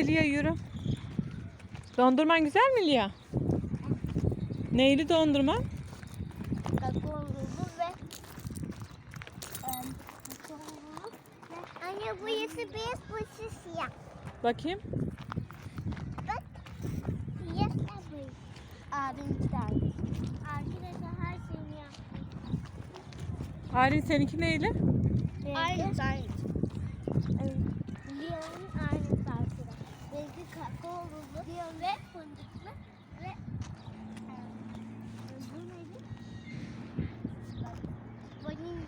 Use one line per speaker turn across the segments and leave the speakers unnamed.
Hadi Lia yürü. Dondurman güzel mi Lia? Neyli dondurman?
Kakaolu ve em, kakaolu ve Anne bu yası beyaz bu yası siyah.
Bakayım.
Bak. Siyah da bu. Abim. Arkadaşlar her şeyini yaptım.
Aylin seninki neyli?
Leon'un aynı tarzı. Benimki kakaolu Leon ve fındıklı ve em, bu neydi? Bak, Vanilya.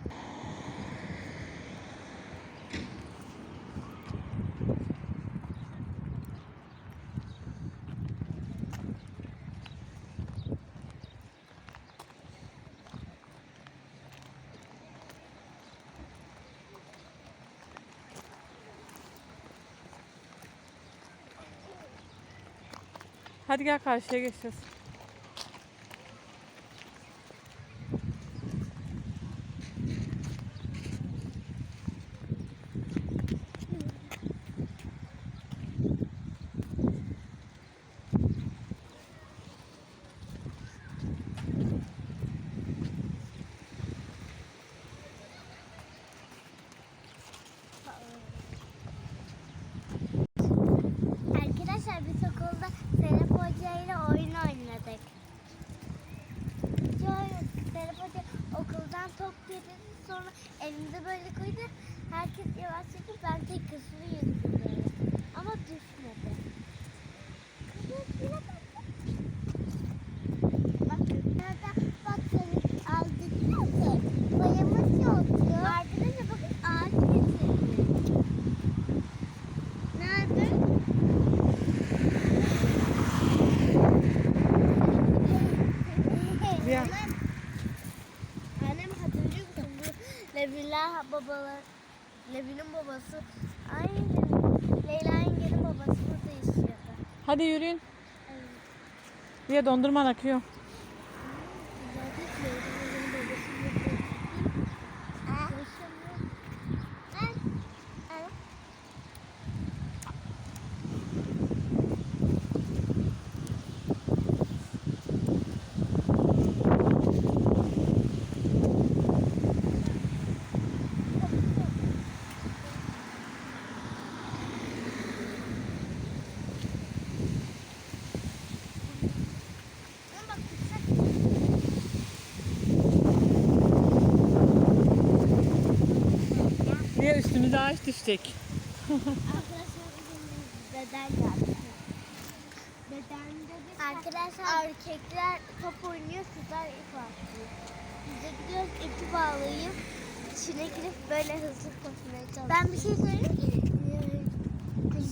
Hadi gel karşıya geçeceğiz. Hadi yürüyün. Lia dondurman akıyor.
Zaten Leyla'nın babası burada. Yaşamıyor. Ay, ay. Ama bak kısa
Lia üstümüze ağaç düşecek.
Arkadaşlar bugün beden geldi. Bedende bir Arkadaşlar erkekler top oynuyor, kızlar ip atlıyor. Biz de gidiyoruz ipi bağlayıp içine girip böyle hızlı koşmaya çalışıyoruz. Ben bir şey söyleyeyim mi?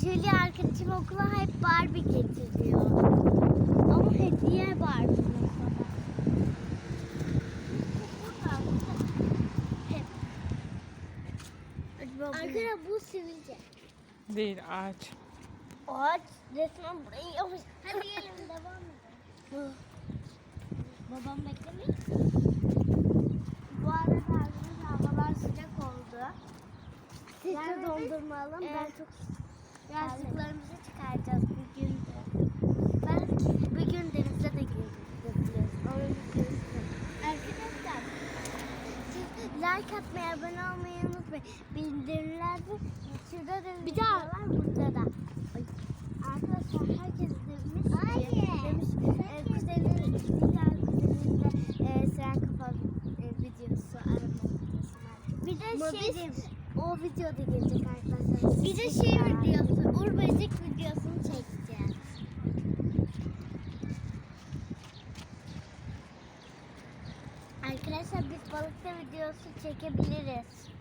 Julia arkadaşım okula hep Barbie getiriyor. Ama hediye Barbie mesela. Hep. Arkadaşlar bu sivilce.
Değil ağaç.
Ağaç resmen burayı yapmış. Hadi gelin devam edelim. Babam beklemeyin. Bu arada arkadaşlar havalar sıcak oldu. Siz de dondurma alın. Ben çok Yazlıklarımızı çıkaracağız bugün de. Ben bir gün denize de gidiyoruz. Arkadaşlar siz like atmayı, abone olmayı unutmayın. Bildirimlerde şurada da bir daha var burada da. Ay. Arkadaşlar herkes demiş ki, demiş e, kuzenin güzel kuzeninle e, Siren Kafa e, videosu arama videosu var. Bir de şey o video da gelecek arkadaşlar. Bir de şey videosu, Uğur Böcek videosunu çekeceğiz. Arkadaşlar biz balıkta videosu çekebiliriz.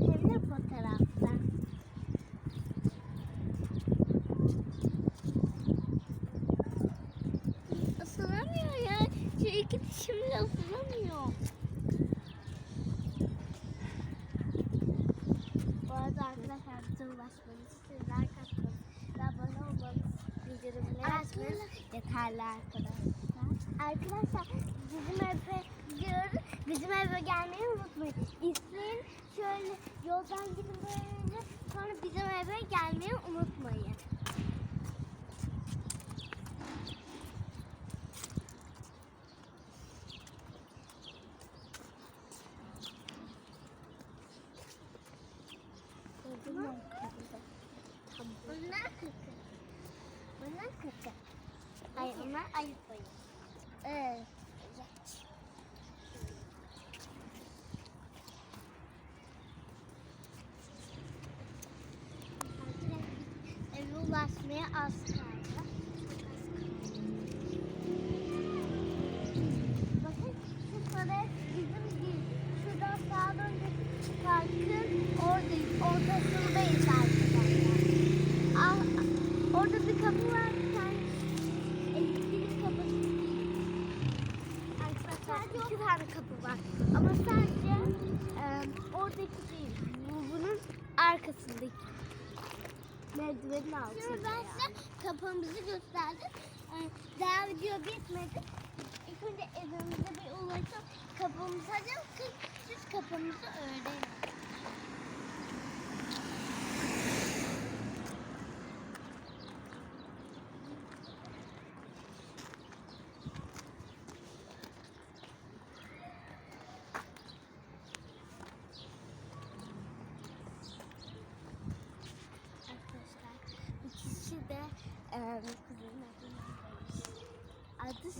Hem de fotoğrafta. Isınamıyor ya. İki dişimle ısınamıyor. Bu arada arkadaşlar bize ulaşmanız için like atmanız ve abone olmanız bildirimleri açmanız yeterli arkadaşlar. Arkadaşlar bizim eve gidiyoruz. Bizim eve gelmeyi unutmayın. İsmin
şöyle yoldan gidin böyle sonra bizim eve gelmeyi Ayıp ayıp. Evet. Eve ulaşmaya az kaldı. Bakın şu sarı bizim değil. Şuradan sağa dönecek parkın oradayız. Ortasındayız arkadaşlar. Ah, orada bir kapı var. Bir tane elektrik kapısı değil. Arkadaşlar iki tane kapı var. Ama sadece e, oradaki değil. Bu bunun arkasındaki. Merdivenin altında. Şimdi ben size kapımızı gösterdim. E, daha video bitmedi. İlk önce evimize bir ulaşıp kapımızı açalım. Siz, siz kapımızı öğrenin. Arkadaşlar ikisi de e, kızın adı neymiş?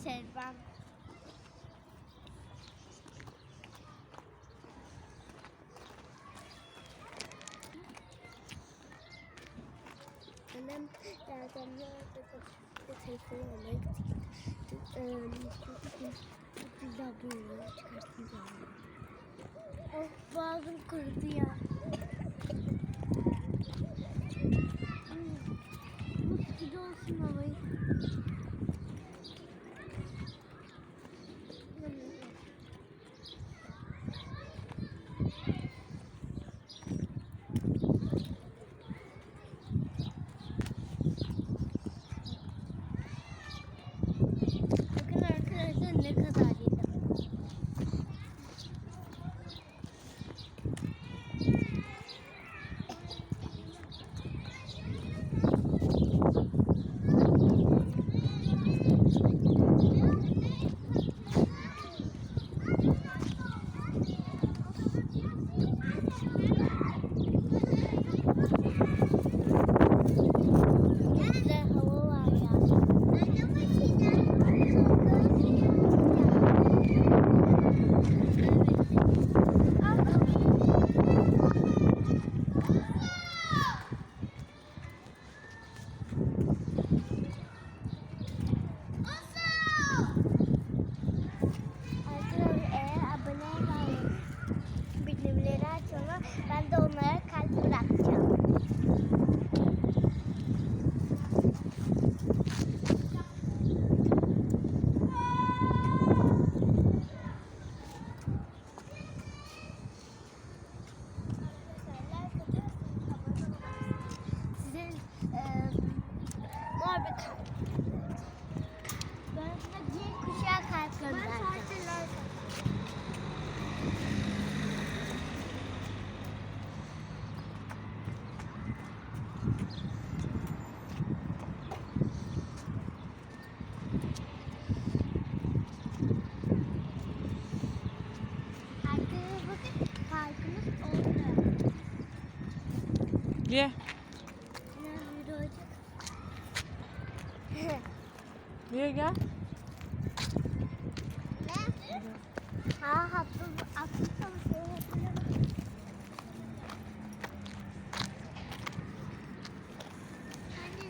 Adı Serban. Annem zaten de telefonu almaya gittik. Güzel böyle çıkartınca. Oh boğazım kurudu ya. Mutlu olsun havayı.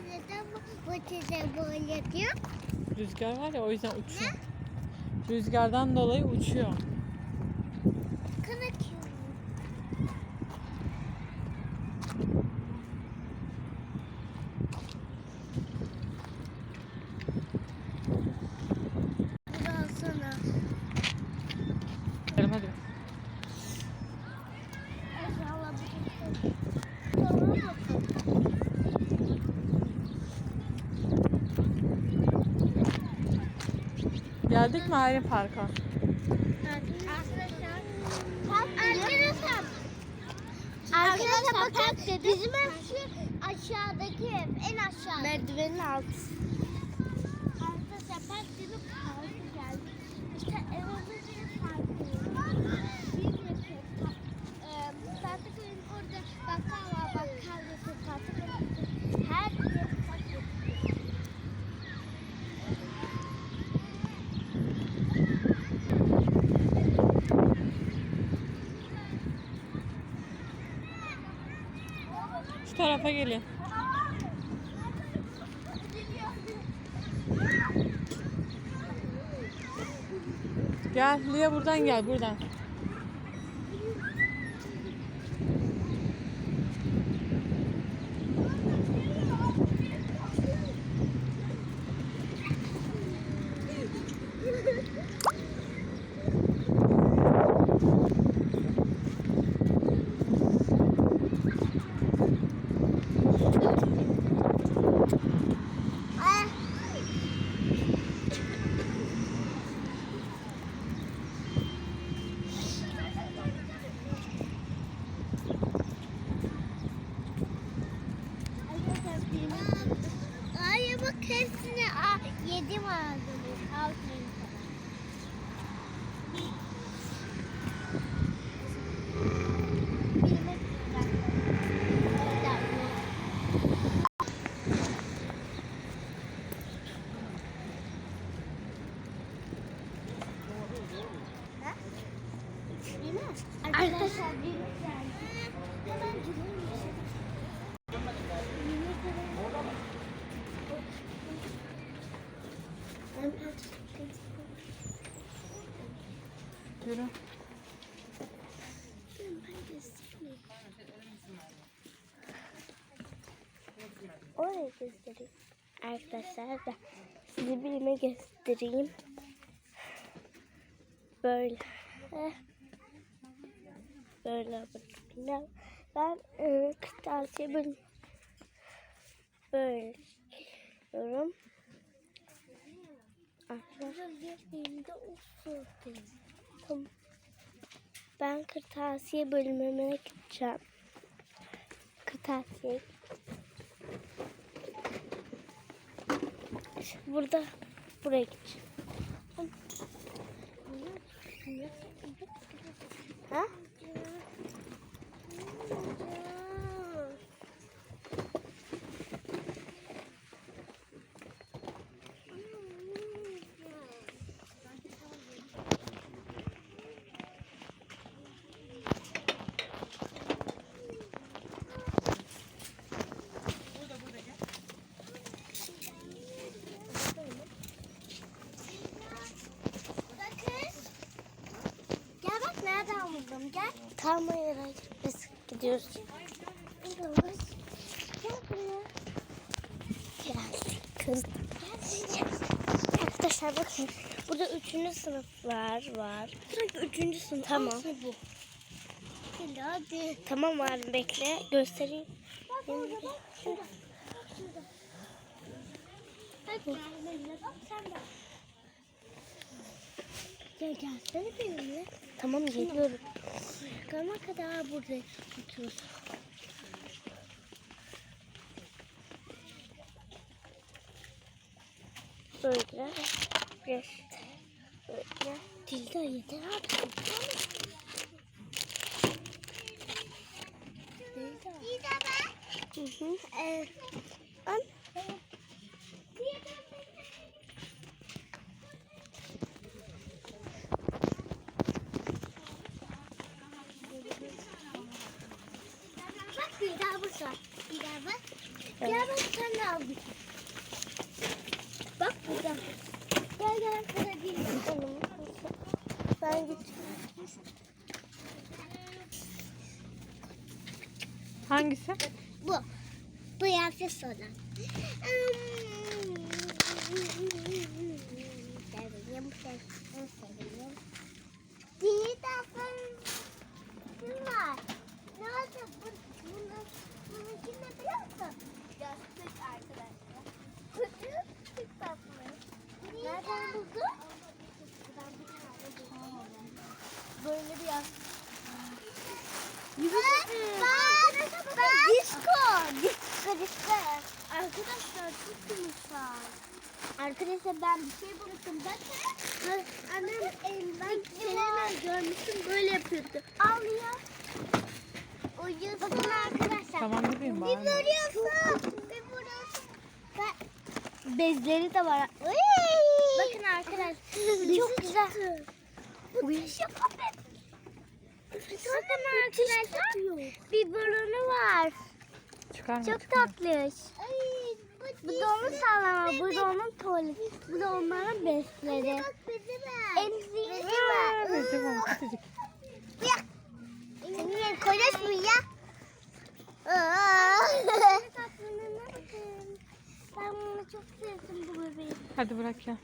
Neden bu, bu size böyle yapıyor?
Rüzgar var ya o yüzden uçuyor. Rüzgardan dolayı uçuyor.
Kılıç. Biraz sonra.
Gidelim hadi.
Eşyalar bütün Tamam bakalım.
Geldik mi Aylin Park'a?
Arkadaşlar. Arkadaşlar.
Arkadaşlar bakın bizim ev şu aşağıdaki ev en aşağı. Merdivenin altı. Arkadaşlar park dedim parka geldik. İşte ev olunca farklı. Büyük bir ev. Tahtaköy'ün orada bakkal var. Bakkal yapıyor. Tahtaköy'ün her yer park yapıyor.
Şu tarafa gelin. Gel Lia buradan gel buradan.
Ah. Ay bak hepsini a, yedim ağzını. Aferin sana. Bilmek güzel. Değil mi? Arkadaşlar bir Hemen gidelim.
Yürü.
Oraya göstereyim. Arkadaşlar da sizi birime göstereyim. Böyle. Böyle bakın. Ben e, kırtasiye bölüm böyle diyorum. Arkadaşlar yerinde olsun. Tamam. Ben kırtasiye bölümüne gideceğim. Kırtasiye. Burada buraya gideceğim. Ha? Gel bak buldum gel. Tamam hayır hayır biz gidiyoruz. Gidiyoruz. Gel buraya. Geldik kız. Arkadaşlar bakın burada üçüncü sınıflar var. Sanki üçüncü sınıf. Tamam. bu. Hadi hadi. Tamam abi bekle göstereyim. Bak orada bak şurada. Bak şurada. Bak gel bak sen de. Ya gelsene benimle. Tamam geliyorum. Kana kadar burada tutuyoruz. Böyle. Böyle. Böyle. Dilda yeter artık. Dilda. Dilda ben. Hı hı. Ee, bir daha burada. Bir daha bak. Bir daha bak sen de al bir. Bak burada. Gel gel burada değil. Ben git.
Hangisi?
Bu. Bu yapacağız sonra. Seveyim, seveyim, seveyim. Bir dakika. Bunlar. Nerede bu? Bunlar. Bunun kim ne biliyor musun? Yastık arkadaşlar. Çok tatlı. Nereden buldun? Böyle bir yastık. Bak. Arkadaşlar çok yumuşak. Arkadaşlar ben bir şey buldum. Bakın. Annem ben Selena görmüştüm böyle yapıyordu. Al ya. Uyuyorsun. Bakın arkadaşlar.
Tamam bebeğim
Bir
bağırma.
vuruyorsun. Bir vuruyorsun. Bezleri de var. Bakın arkadaşlar. çok güzel. Bu taşı kapet. Bakın arkadaşlar. Bir burnu var.
Çıkarma.
Çok
çıkarma.
tatlış. Bu da onun sallama, bu da onun tuvaleti, bu da onların besleri. Emziği
Aa, bezi var, küçücük.
Niye konuşmuyor? Ben bunu çok sevdim bu bebeği.
Hadi bırak ya.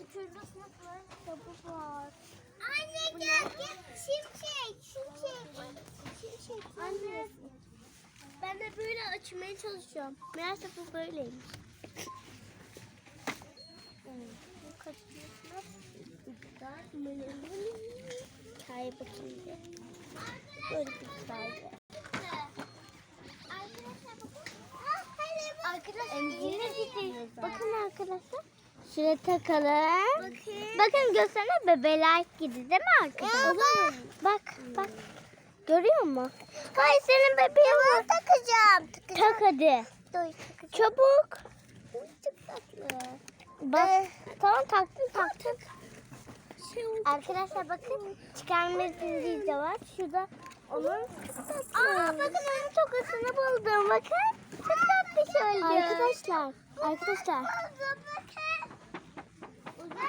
Üçüncü sınıfların kitabı var. Anne gel gel. Şimşek, şimşek. Şimşek. Anne. Ben de açmaya çalışıyorum. Meğerse bu böyleymiş. Hikaye bakayım bir. Böyle bir hikaye. Arkadaşlar yine gidiyor. Bakın arkadaşlar. Şuraya takalım. Bakın. Bakın gösterene bebeler gibi değil mi arkadaşlar? Bak bak. Görüyor musun? Hayır senin bebeğin var. takacağım. Tak hadi. Çabuk. Çok tatlı. Bak. Tamam taktım taktım. Arkadaşlar bakın çıkarma zinciri de var. Şurada onun Aa bakın onun tokasını buldum. Bakın. Çok tatlı şöyle. Arkadaşlar. Arkadaşlar.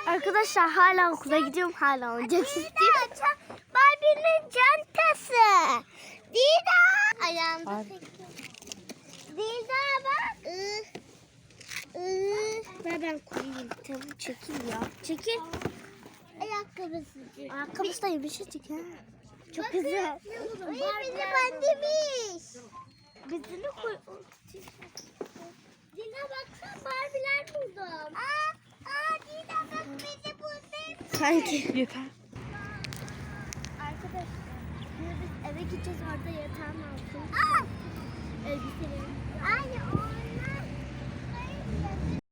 Arkadaşlar hala okula gidiyorum hala oyuncak istiyorum. Barbie'nin çantası. Dida. Ayağımda
Ay.
Dida bak. Ver ben koyayım. Tabii çekil ya. Çekil. Ayakkabısı. Ayakkabısı da yumuşacık ha. Çok güzel. Bizim annemiz. Bizini koy. Dina baksana Barbie'ler buldum. Aa, aa Dina bak bizi buldum. Sanki.
Yeter. gideceğiz orada yatağın altında. Elbiselerimizi. Ay.